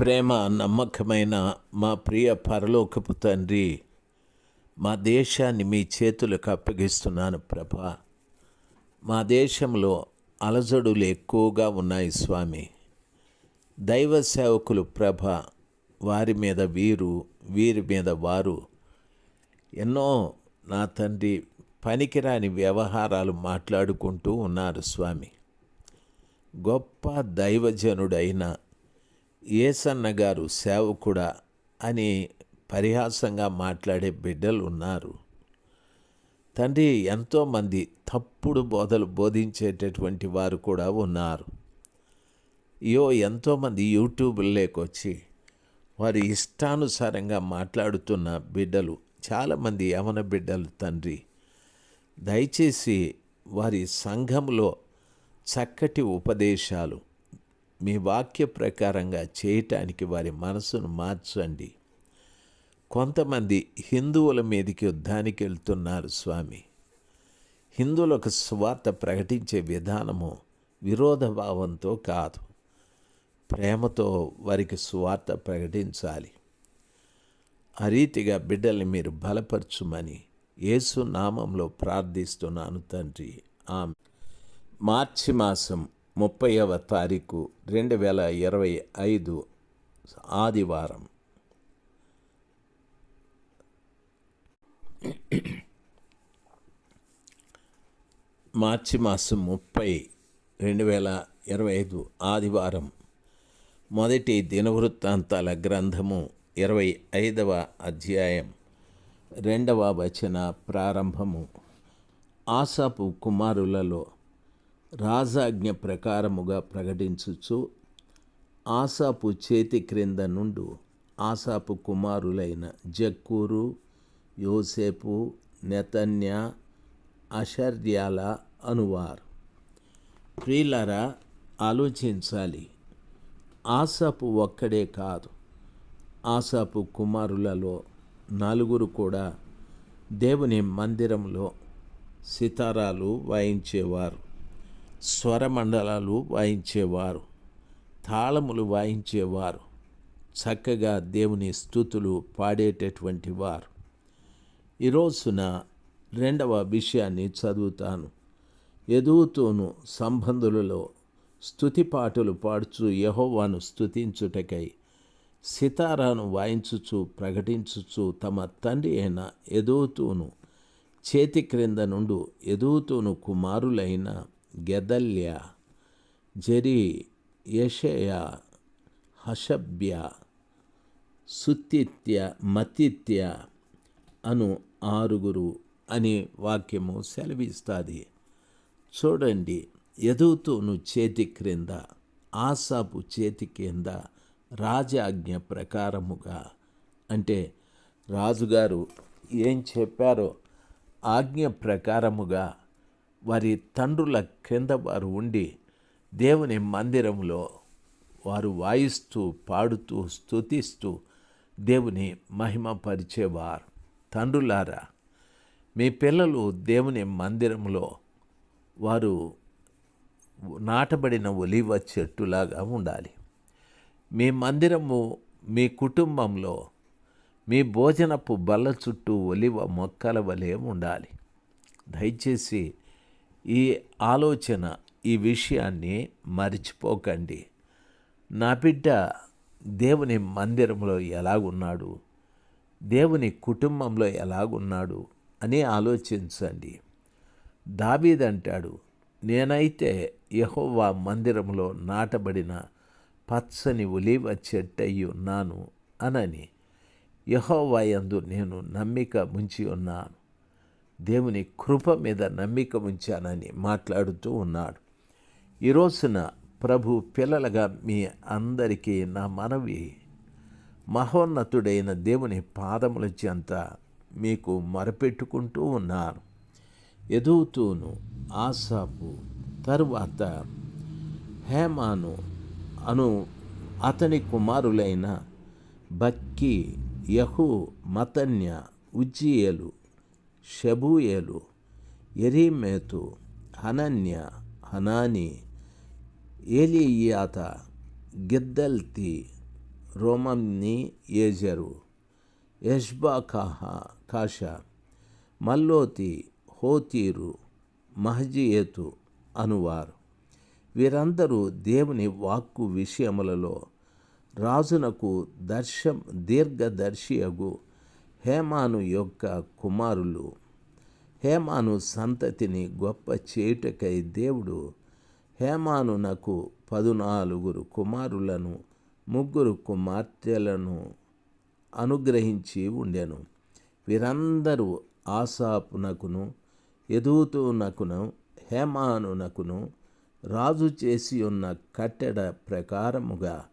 ప్రేమ నమ్మకమైన మా ప్రియ పరలోకపు తండ్రి మా దేశాన్ని మీ చేతులకు అప్పగిస్తున్నాను ప్రభా. మా దేశంలో అలజడులు ఎక్కువగా ఉన్నాయి స్వామి. దైవ సేవకులు ప్రభ వారి మీద వీరు వీరి మీద వారు. ఎన్నో నా తండ్రి పనికిరాని వ్యవహారాలు మాట్లాడుకుంటూ ఉన్నారు స్వామి. గొప్ప దైవజనుడైన ఏసన్న గారు సేవకుడా అని పరిహాసంగా మాట్లాడే బిడ్డలు ఉన్నారు. తండ్రి ఎంతోమంది తప్పుడు బోధలు బోధించేటటువంటి వారు కూడా ఉన్నారు. యో ఎంతోమంది యూట్యూబ్లోకి వారి ఇష్టానుసారంగా మాట్లాడుతున్న బిడ్డలు చాలామంది యవన బిడ్డలు తండ్రి. దయచేసి వారి సంఘంలో చక్కటి ఉపదేశాలు మీ వాక్య ప్రకారంగా చేయటానికి వారి మనసును మార్చండి. కొంతమంది హిందువుల మీదకి యుద్ధానికి వెళ్తున్నారు స్వామి. హిందువులకు స్వార్థ ప్రకటించే విధానము విరోధభావంతో కాదు. ప్రేమతో వారికి స్వార్థ ప్రకటించాలి. ఆ రీతిగా బిడ్డల్ని మీరు బలపరచుమని యేసు నామంలో ప్రార్థిస్తున్నాను తండ్రి. ఆమె మార్చి మాసం ముప్పైవ తారీఖు రెండు వేల ఇరవై ఐదు ఆదివారం. మార్చి మాసం ముప్పై రెండు వేల ఇరవై ఐదు ఆదివారం. మొదటి దినవృత్తాంతాల గ్రంథము ఇరవై ఐదవ అధ్యాయం రెండవ వచన ప్రారంభము. ఆసాపు కుమారులలో రాజాజ్ఞ ప్రకారముగా ప్రకటించుచు ఆసాపు చేతి క్రింద నుండు ఆసాపు కుమారులైన జక్కూరు యోసేపు నెతన్య అషర్యాల అనువారు. ప్రియులరా ఆలోచించాలి. ఆసాపు ఒక్కడే కాదు. ఆసాపు కుమారులలో నలుగురు కూడా దేవుని మందిరంలో సితారాలు వాయించేవారు. స్వరమండలాలు వాయించేవారు తాళములు వాయించేవారు చక్కగా దేవుని స్థుతులు పాడేటటువంటి వారు. ఈరోజున రెండవ విషయాన్ని చదువుతాను. ఎదుగుతూను సంబంధులలో స్థుతి పాటలు పాడుచు యహోవాను స్థుతించుటకై సితారాను వాయించుచు ప్రకటించుచు తమ తండ్రి అయిన ఎదుగుతూను చేతి క్రింద నుండు ఎదుగుతూను కుమారులైన గెదల్య జరి యషయ హషభ్య సుత్తిత్య మతిత్య అను ఆరుగురు అనే వాక్యము సెలవిస్తుంది చూడండి ఎదుగుతూను చేతి క్రింద ఆసాపు చేతి కింద రాజాజ్ఞ ప్రకారముగా అంటే రాజుగారు ఏం చెప్పారో ఆజ్ఞ ప్రకారముగా వారి తండ్రుల క్రింద వారు ఉండి దేవుని మందిరంలో వారు వాయిస్తూ పాడుతూ స్తుతిస్తూ దేవుని మహిమపరిచేవారు. తండ్రులారా మీ పిల్లలు దేవుని మందిరంలో వారు నాటబడిన ఒలివ చెట్టులాగా ఉండాలి. మీ మందిరము మీ కుటుంబంలో మీ భోజనపు బల్ల చుట్టూ ఒలివ మొక్కల వలె ఉండాలి. దయచేసి ఈ ఆలోచన ఈ విషయాన్ని మర్చిపోకండి. నా బిడ్డ దేవుని మందిరంలో ఎలాగున్నాడు? దేవుని కుటుంబంలో ఎలాగున్నాడు? అని ఆలోచించండి. దాబీదంటాడు నేనైతే యహోవా మందిరంలో నాటబడిన పచ్చని ఒలివ చెట్టయి ఉన్నాను అనని. యహోవా నేను నమ్మిక ముంచి ఉన్నాను దేవుని కృప మీద నమ్మిక ఉంచానని మాట్లాడుతూ ఉన్నాడు. ఈ రోజున ప్రభు పిల్లలుగా మీ అందరికీ నా మనవి మహోన్నతుడైన దేవుని పాదముల చెంత మీకు మరపెట్టుకుంటూ ఉన్నాను. ఎదుగుతూను ఆసాపు తరువాత హేమాను అను అతని కుమారులైన బక్కి యహు మతన్య ఉజ్జియేలు షబూయేలు ఎరీమేతు హనన్య హనాని ఏలియాత గిద్దల్తి రోమమ్ని ఏజరు యష్బా కాహా కాషా మల్లోతి హోతీరు మహజియేతు అనువారు. వీరందరూ దేవుని వాక్కు విషయములలో రాజునకు దర్శ దీర్ఘదర్శియగు హేమాను యొక్క కుమారులు. హేమాను సంతతిని గొప్ప చేయుటకై దేవుడు హేమానునకు పదునాలుగురు కుమారులను ముగ్గురు కుమార్తెలను అనుగ్రహించి ఉండెను. వీరందరూ ఆసాపునకును ఎదుగుతునకును హేమానునకును రాజు చేసి ఉన్న కట్టెడ ప్రకారముగా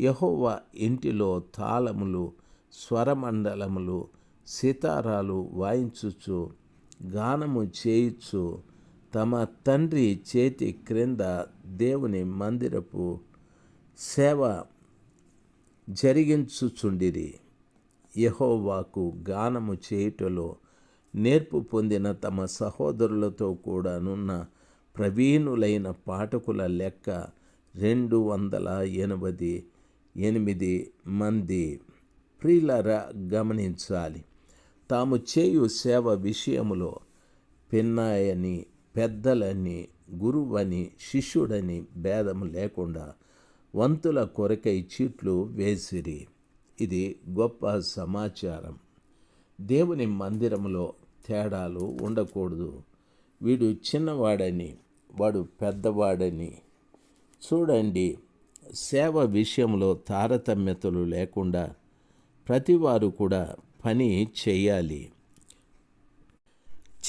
యహోవా ఇంటిలో తాళములు స్వరమండలములు సితారాలు వాయించుచు గానము చేయుచు తమ తండ్రి చేతి క్రింద దేవుని మందిరపు సేవ జరిగించుచుండిరి. యహోవాకు గానము చేయుటలో నేర్పు పొందిన తమ సహోదరులతో కూడానున్న ప్రవీణులైన పాఠకుల లెక్క రెండు వందల ఎనభై ఎనిమిది మంది ప్రియులరా గమనించాలి. తాము చేయు సేవ విషయములో పిన్నాయని పెద్దలని గురువని శిష్యుడని భేదము లేకుండా వంతుల కొరకై చీట్లు వేసిరి. ఇది గొప్ప సమాచారం. దేవుని మందిరంలో తేడాలు ఉండకూడదు. వీడు చిన్నవాడని వాడు పెద్దవాడని. చూడండి సేవ విషయంలో తారతమ్యతలు లేకుండా ప్రతివారు కూడా పని చేయాలి.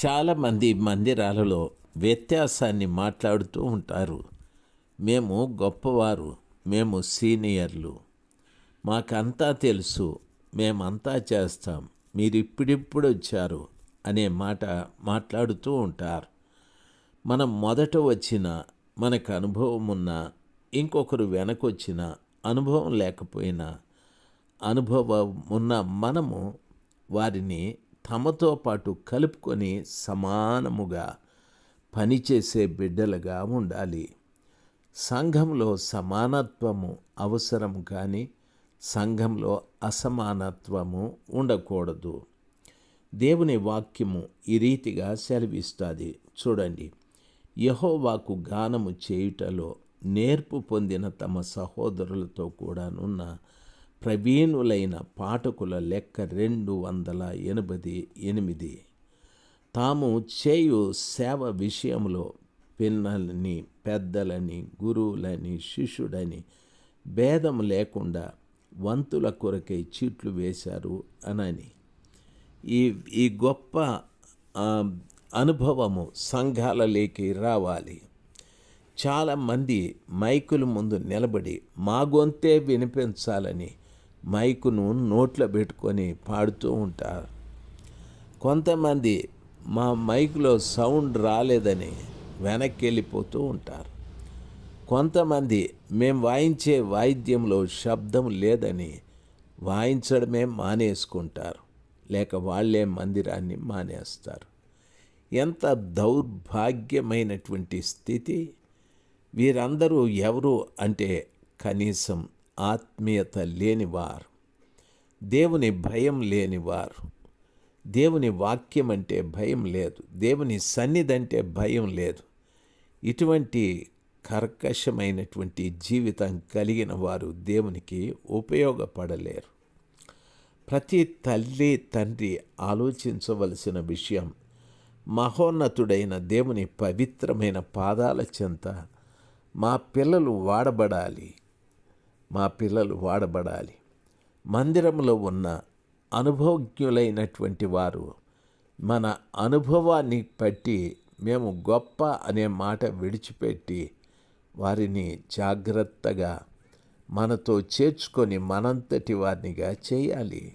చాలామంది మందిరాలలో వ్యత్యాసాన్ని మాట్లాడుతూ ఉంటారు. మేము గొప్పవారు మేము సీనియర్లు. మాకంతా తెలుసు మేమంతా చేస్తాం మీరు ఇప్పుడిప్పుడు వచ్చారు అనే మాట మాట్లాడుతూ ఉంటారు. మనం మొదట వచ్చిన మనకు అనుభవం ఉన్నా ఇంకొకరు వెనకొచ్చిన అనుభవం లేకపోయినా అనుభవం ఉన్న మనము వారిని తమతో పాటు కలుపుకొని సమానముగా పనిచేసే బిడ్డలుగా ఉండాలి. సంఘంలో సమానత్వము అవసరం కానీ సంఘంలో అసమానత్వము ఉండకూడదు. దేవుని వాక్యము ఈ రీతిగా సెలవిస్తుంది. చూడండి యహోవాకు గానము చేయుటలో నేర్పు పొందిన తమ సహోదరులతో కూడానున్న ప్రవీణులైన పాఠకుల లెక్క రెండు వందల ఎనభై ఎనిమిది. తాము చేయు సేవ విషయంలో పిన్నలని పెద్దలని గురువులని శిష్యుడని భేదం లేకుండా వంతుల కొరకై చీట్లు వేశారు అనని. ఈ ఈ గొప్ప అనుభవము సంఘాలలోకి రావాలి. చాలామంది మైకుల ముందు నిలబడి మా గొంతే వినిపించాలని మైకును నోట్లో పెట్టుకొని పాడుతూ ఉంటారు. కొంతమంది మా మైక్లో సౌండ్ రాలేదని వెనక్కి వెళ్ళిపోతూ ఉంటారు. కొంతమంది మేము వాయించే వాయిద్యంలో శబ్దం లేదని వాయించడమే మానేసుకుంటారు. లేక వాళ్ళే మందిరాన్ని మానేస్తారు. ఎంత దౌర్భాగ్యమైనటువంటి స్థితి! వీరందరూ ఎవరు అంటే కనీసం ఆత్మీయత లేనివారు. దేవుని భయం లేనివారు. దేవుని వాక్యం అంటే భయం లేదు. దేవుని సన్నిధి భయం లేదు. ఇటువంటి కర్కశమైనటువంటి జీవితం కలిగిన వారు దేవునికి ఉపయోగపడలేరు. ప్రతి తల్లి తండ్రి ఆలోచించవలసిన విషయం మహోన్నతుడైన దేవుని పవిత్రమైన పాదాల చెంత మా పిల్లలు వాడబడాలి. మా పిల్లలు వాడబడాలి. మందిరంలో ఉన్న అనుభవజ్ఞులైనటువంటి వారు మన అనుభవాన్ని బట్టి మేము గొప్ప అనే మాట విడిచిపెట్టి వారిని జాగ్రత్తగా మనతో చేర్చుకొని మనంతటి వారినిగా చేయాలి.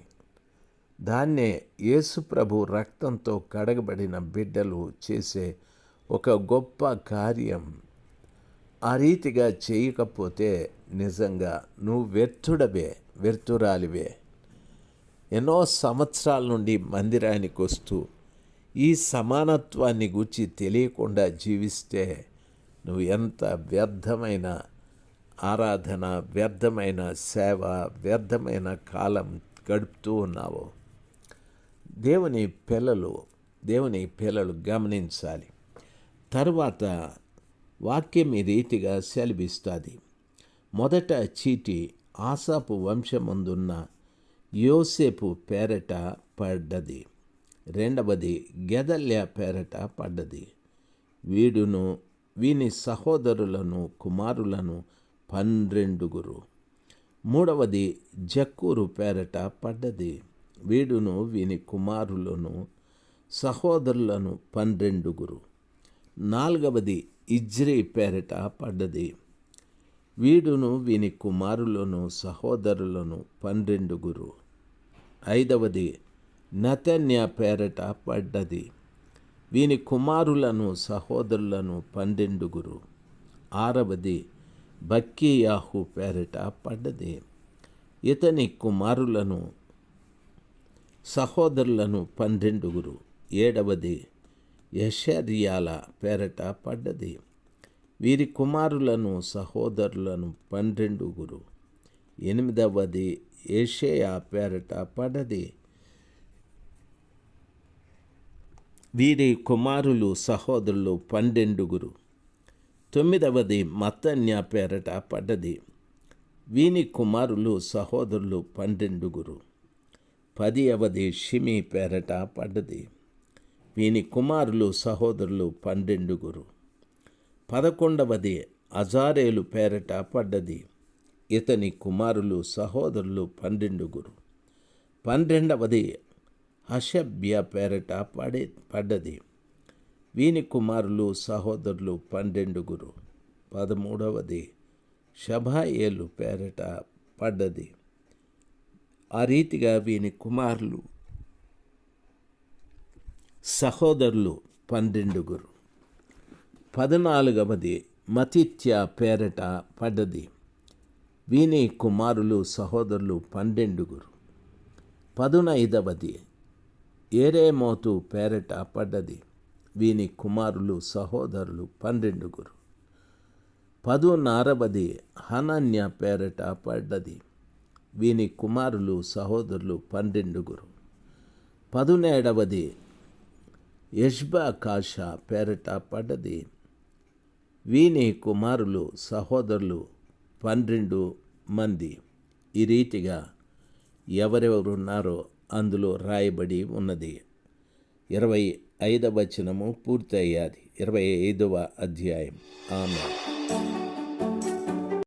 దాన్నే యేసు ప్రభు రక్తంతో కడగబడిన బిడ్డలు చేసే ఒక గొప్ప కార్యం. ఆ రీతిగా చేయకపోతే నిజంగా నువ్వు వ్యర్థుడవే వ్యర్థురాలివే. ఎన్నో సంవత్సరాల నుండి మందిరానికి వస్తూ ఈ సమానత్వాన్ని గురించి తెలియకుండా జీవిస్తే నువ్వు ఎంత వ్యర్థమైన ఆరాధన వ్యర్థమైన సేవ వ్యర్థమైన కాలం గడుపుతూ ఉన్నావో దేవుని పిల్లలు దేవుని పిల్లలు గమనించాలి. తరువాత వాక్యం ఈ రీతిగా సెలవిస్తుంది. మొదట చీటి ఆసాపు వంశముందున్న యోసేపు పేరట పడ్డది. రెండవది గెదల్య పేరట పడ్డది. వీడును వీని సహోదరులను కుమారులను పన్నెండుగురు. మూడవది జక్కూరు పేరట పడ్డది. వీడును వీని కుమారులను సహోదరులను పన్నెండుగురు. నాలుగవది ఇజ్రీ పేరట పడ్డది. వీడును వీని కుమారులను సహోదరులను పన్నెండుగురు ఐదవది నతన్య పేరట పడ్డది. వీని కుమారులను సహోదరులను పన్నెండుగురు ఆరవది బక్కీయాహు పేరట పడ్డది. ఇతని కుమారులను సహోదరులను పన్నెండుగురు ఏడవది యశర్యాల పేరట పడ్డది. వీరి కుమారులను సహోదరులను పన్నెండుగురు ఎనిమిదవది ఏషయా పేరట పడది వీరి కుమారులు సహోదరులు పన్నెండుగురు తొమ్మిదవది మత్తన్య పేరట పడ్డది. వీని కుమారులు సహోదరులు పన్నెండుగురు పది అవది షిమి పేరట పడ్డది. వీని కుమారులు సహోదరులు పన్నెండుగురు. పదకొండవది అజారేలు పేరట పడ్డది. ఇతని కుమారులు సహోదరులు పన్నెండుగురు. పన్నెండవది హషభ్య పేరట పడే పడ్డది. వీని కుమారులు సహోదరులు పన్నెండుగురు. పదమూడవది షభాయేలు పేరట పడ్డది. ఆ రీతిగా వీని కుమారులు సహోదరులు పన్నెండుగురు. పద్నాలుగవది మతిత్య పేరట పడ్డది వీని కుమారులు సహోదరులు పన్నెండుగురు. పదునైదవది ఏరేమోతు పేరట పడ్డది వీని కుమారులు సహోదరులు పన్నెండుగురు. పదునారవది హనన్య పేరట పడ్డది వీని కుమారులు సహోదరులు పన్నెండుగురు. పదునేడవది యష్బా కాషా పేరట పడ్డది. వీని కుమారులు సహోదరులు పన్నెండు మంది. ఈ రీతిగా ఎవరెవరున్నారో అందులో రాయబడి ఉన్నది. ఇరవై ఐదవ వచనము పూర్తయ్యాది. ఇరవై ఐదవ అధ్యాయం. ఆమె